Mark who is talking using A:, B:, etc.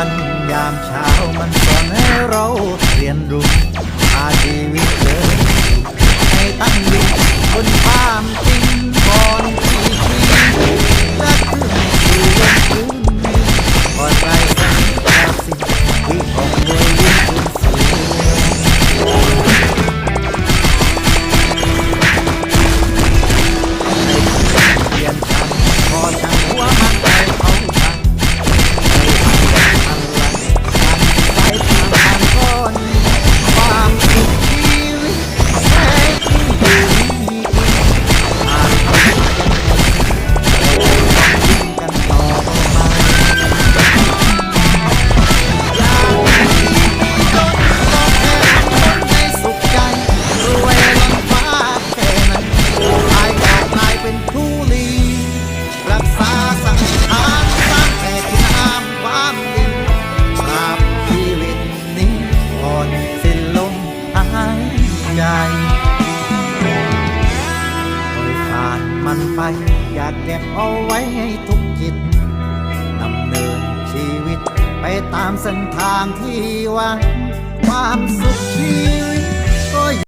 A: ันยามเช้ามันสอนให้เราเรียนรู้อาชีวิตเลยให้ตั้ง ใหญ่ปล่ยผ่านมันไป อยากเก็บเอาไว้ให้ทุกจิตดำเนินชีวิตไปตามเส้นทางที่วางความสุขที่